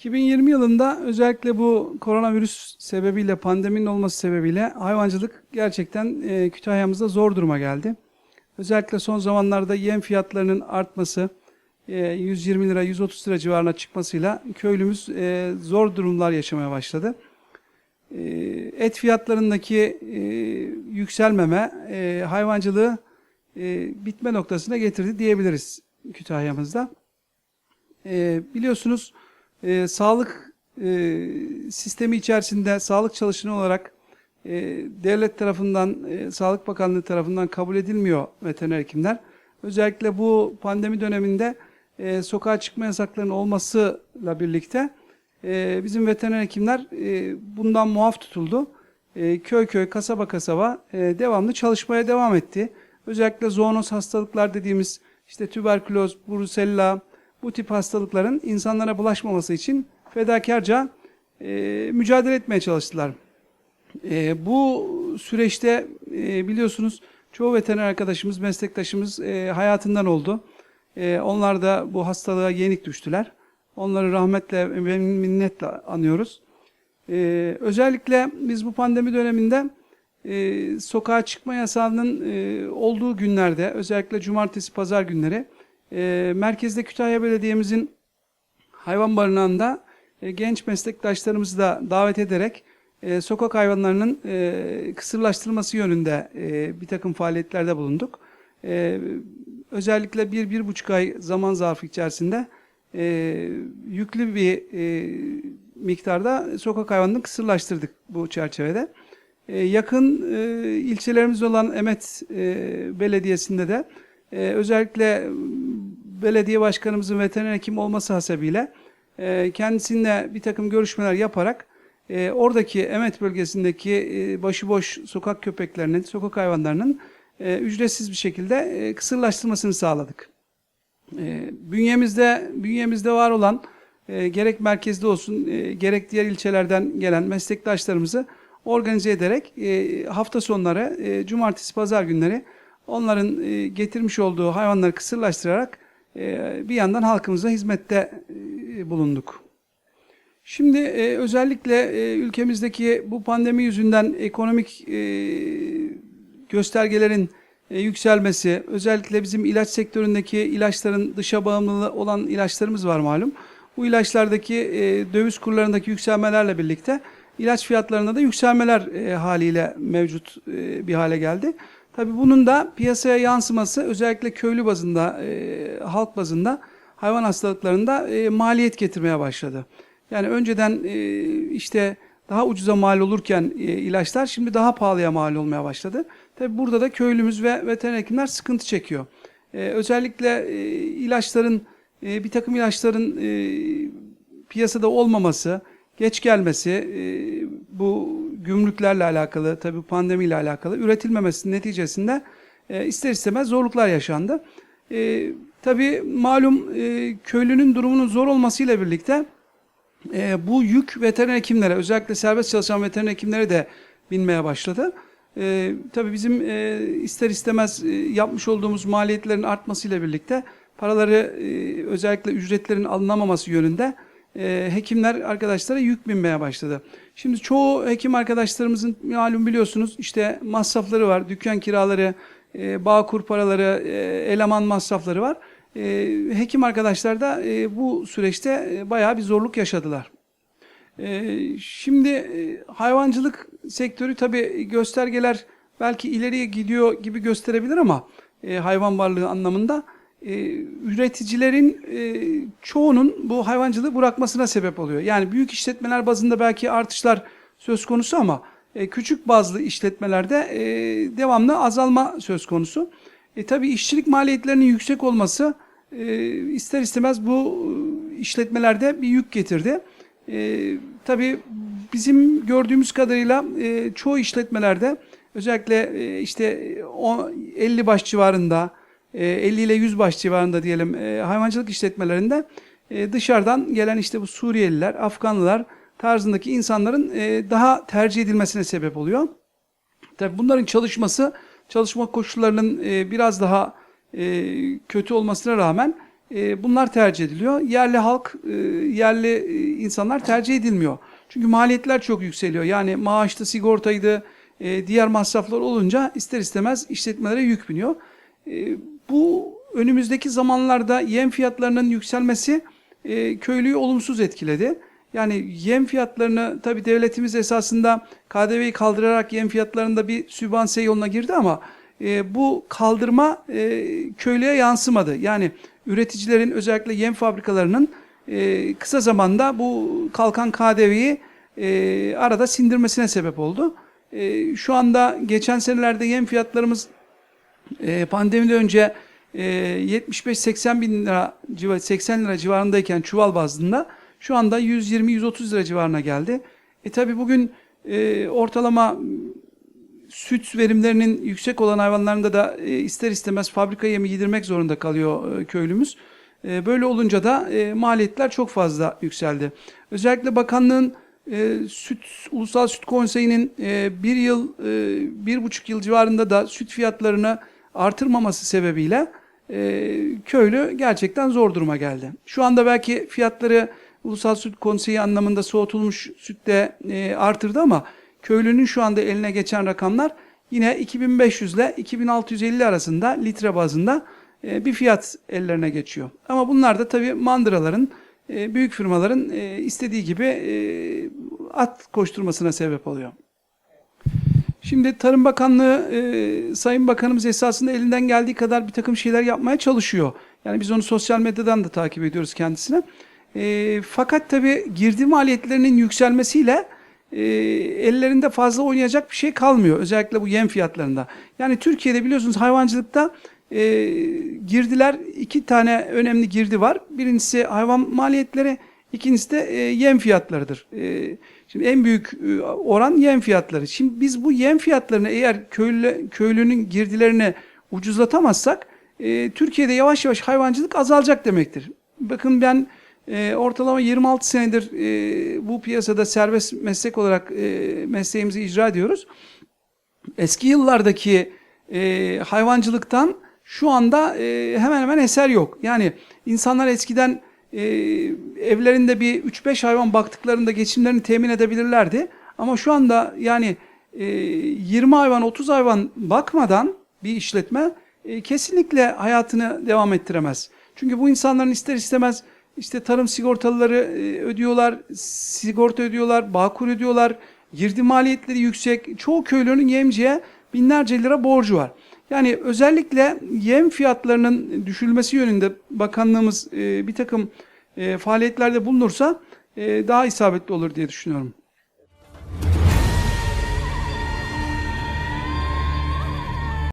2020 yılında özellikle bu koronavirüs sebebiyle, pandeminin olması sebebiyle hayvancılık gerçekten e, Kütahya'mızda zor duruma geldi. Özellikle son zamanlarda yem fiyatlarının artması, e, 120 lira, 130 lira civarına çıkmasıyla köylümüz e, zor durumlar yaşamaya başladı. E, et fiyatlarındaki e, yükselmeme e, hayvancılığı e, bitme noktasına getirdi diyebiliriz Kütahya'mızda. E, biliyorsunuz e, sağlık e, sistemi içerisinde sağlık çalışanı olarak e, devlet tarafından, e, Sağlık Bakanlığı tarafından kabul edilmiyor veteriner hekimler. Özellikle bu pandemi döneminde e, sokağa çıkma yasaklarının olmasıyla birlikte e, bizim veteriner hekimler e, bundan muaf tutuldu. E, köy köy, kasaba kasaba e, devamlı çalışmaya devam etti. Özellikle zoonoz hastalıklar dediğimiz işte tüberküloz, brusella, bu tip hastalıkların insanlara bulaşmaması için fedakarca e, mücadele etmeye çalıştılar. E, bu süreçte e, biliyorsunuz çoğu veteriner arkadaşımız, meslektaşımız e, hayatından oldu. E, onlar da bu hastalığa yenik düştüler. Onları rahmetle ve minnetle anıyoruz. E, özellikle biz bu pandemi döneminde e, sokağa çıkma yasağının e, olduğu günlerde, özellikle cumartesi, pazar günleri e, merkezde Kütahya Belediye'mizin hayvan barınağında e, genç meslektaşlarımızı da davet ederek e, sokak hayvanlarının e, kısırlaştırılması yönünde e, bir takım faaliyetlerde bulunduk. E, özellikle bir, bir buçuk ay zaman zarfı içerisinde e, yüklü bir e, miktarda sokak hayvanını kısırlaştırdık bu çerçevede. E, yakın e, ilçelerimiz olan Emet e, Belediyesi'nde de e, özellikle belediye başkanımızın veteriner hekim olması hasebiyle e, kendisiyle bir takım görüşmeler yaparak e, oradaki Emet bölgesindeki e, başıboş sokak köpeklerinin, sokak hayvanlarının e, ücretsiz bir şekilde e, kısırlaştırmasını sağladık. E, bünyemizde bünyemizde var olan e, gerek merkezde olsun e, gerek diğer ilçelerden gelen meslektaşlarımızı organize ederek e, hafta sonları e, cumartesi pazar günleri onların e, getirmiş olduğu hayvanları kısırlaştırarak bir yandan halkımıza hizmette e, bulunduk. Şimdi e, özellikle e, ülkemizdeki bu pandemi yüzünden ekonomik göstergelerin yükselmesi, özellikle bizim ilaç sektöründeki ilaçların dışa bağımlılığı olan ilaçlarımız var malum. Bu ilaçlardaki döviz kurlarındaki yükselmelerle birlikte ilaç fiyatlarında da yükselmeler haliyle mevcut bir hale geldi. Tabii bunun da piyasaya yansıması özellikle köylü bazında, e, halk bazında hayvan hastalıklarında e, maliyet getirmeye başladı. Yani önceden e, işte daha ucuza mal olurken e, ilaçlar şimdi daha pahalıya mal olmaya başladı. Tabii burada da köylümüz ve veteriner hekimler sıkıntı çekiyor. E, özellikle e, ilaçların, e, bir takım ilaçların e, piyasada olmaması, geç gelmesi, e, bu gümrüklerle alakalı, tabii pandemiyle alakalı üretilmemesinin neticesinde e, ister istemez zorluklar yaşandı. E, tabii malum e, köylünün durumunun zor olmasıyla birlikte e, bu yük veteriner hekimlere, özellikle serbest çalışan veteriner hekimlere de binmeye başladı. E, tabii bizim e, ister istemez e, yapmış olduğumuz maliyetlerin artmasıyla birlikte paraları e, özellikle ücretlerin alınamaması yönünde e, hekimler arkadaşlara yük binmeye başladı. Şimdi çoğu hekim arkadaşlarımızın malum biliyorsunuz işte masrafları var, dükkan kiraları, e, bağkur paraları, e, eleman masrafları var. E, hekim arkadaşlar da e, bu süreçte e, bayağı bir zorluk yaşadılar. Şimdi hayvancılık sektörü tabii göstergeler belki ileriye gidiyor gibi gösterebilir ama hayvan varlığı anlamında e, üreticilerin e, çoğunun bu hayvancılığı bırakmasına sebep oluyor. Yani büyük işletmeler bazında belki artışlar söz konusu ama e, küçük bazlı işletmelerde devamlı azalma söz konusu. E, tabii işçilik maliyetlerinin yüksek olması ister istemez bu işletmelerde bir yük getirdi. E, tabii bizim gördüğümüz kadarıyla çoğu işletmelerde özellikle işte o 50 baş civarında 50 ile 100 baş civarında diyelim e, hayvancılık işletmelerinde e, dışarıdan gelen işte bu Suriyeliler, Afganlılar tarzındaki insanların e, daha tercih edilmesine sebep oluyor. Tabii bunların çalışması, çalışma koşullarının biraz daha kötü olmasına rağmen e, bunlar tercih ediliyor. Yerli halk, e, yerli e, insanlar tercih edilmiyor. Çünkü maliyetler çok yükseliyor. Yani maaştı, sigortaydı, e, diğer masraflar olunca ister istemez işletmelere yük biniyor. Bu önümüzdeki zamanlarda yem fiyatlarının yükselmesi e, köylüyü olumsuz etkiledi. Yani yem fiyatlarını tabii devletimiz esasında KDV'yi kaldırarak yem fiyatlarında bir sübvanse yoluna girdi ama e, bu kaldırma e, köylüye yansımadı. Yani üreticilerin özellikle yem fabrikalarının e, kısa zamanda bu kalkan KDV'yi e, arada sindirmesine sebep oldu. E, şu anda geçen senelerde yem fiyatlarımız e, pandemiden önce e, 75-80 bin lira civarı 80 lira civarındayken çuval bazında şu anda 120-130 lira civarına geldi. E tabi bugün e, ortalama süt verimlerinin yüksek olan hayvanlarında da e, ister istemez fabrika yemi yedirmek zorunda kalıyor e, köylümüz. E, böyle olunca da e, maliyetler çok fazla yükseldi. Özellikle bakanlığın e, süt Ulusal Süt Konseyi'nin e, bir yıl, e, bir buçuk yıl civarında da süt fiyatlarını artırmaması sebebiyle e, köylü gerçekten zor duruma geldi. Şu anda belki fiyatları Ulusal Süt Konseyi anlamında soğutulmuş sütte e, artırdı ama köylünün şu anda eline geçen rakamlar yine 2500 ile 2650 arasında litre bazında e, bir fiyat ellerine geçiyor. Ama bunlar da tabii mandıraların, e, büyük firmaların e, istediği gibi e, at koşturmasına sebep oluyor. Şimdi Tarım Bakanlığı, e, Sayın Bakanımız esasında elinden geldiği kadar bir takım şeyler yapmaya çalışıyor. Yani biz onu sosyal medyadan da takip ediyoruz kendisine. E, fakat tabii girdi maliyetlerinin yükselmesiyle e, ellerinde fazla oynayacak bir şey kalmıyor. Özellikle bu yem fiyatlarında. Yani Türkiye'de biliyorsunuz hayvancılıkta e, girdiler, iki tane önemli girdi var. Birincisi hayvan maliyetleri, ikincisi de e, yem fiyatlarıdır. E, şimdi en büyük e, oran yem fiyatları. Şimdi biz bu yem fiyatlarını eğer köylü, köylünün girdilerini ucuzlatamazsak e, Türkiye'de yavaş yavaş hayvancılık azalacak demektir. Bakın ben e, ortalama 26 senedir e, bu piyasada serbest meslek olarak e, mesleğimizi icra ediyoruz. Eski yıllardaki e, hayvancılıktan şu anda e, hemen hemen eser yok. Yani insanlar eskiden e, evlerinde bir 3-5 hayvan baktıklarında geçimlerini temin edebilirlerdi. Ama şu anda yani e, 20 hayvan 30 hayvan bakmadan bir işletme e, kesinlikle hayatını devam ettiremez. Çünkü bu insanların ister istemez işte tarım sigortalıları e, ödüyorlar, sigorta ödüyorlar, bağkur ödüyorlar, girdi maliyetleri yüksek. Çoğu köylünün yemciye binlerce lira borcu var. Yani özellikle yem fiyatlarının düşülmesi yönünde bakanlığımız e, bir takım e, faaliyetlerde bulunursa e, daha isabetli olur diye düşünüyorum.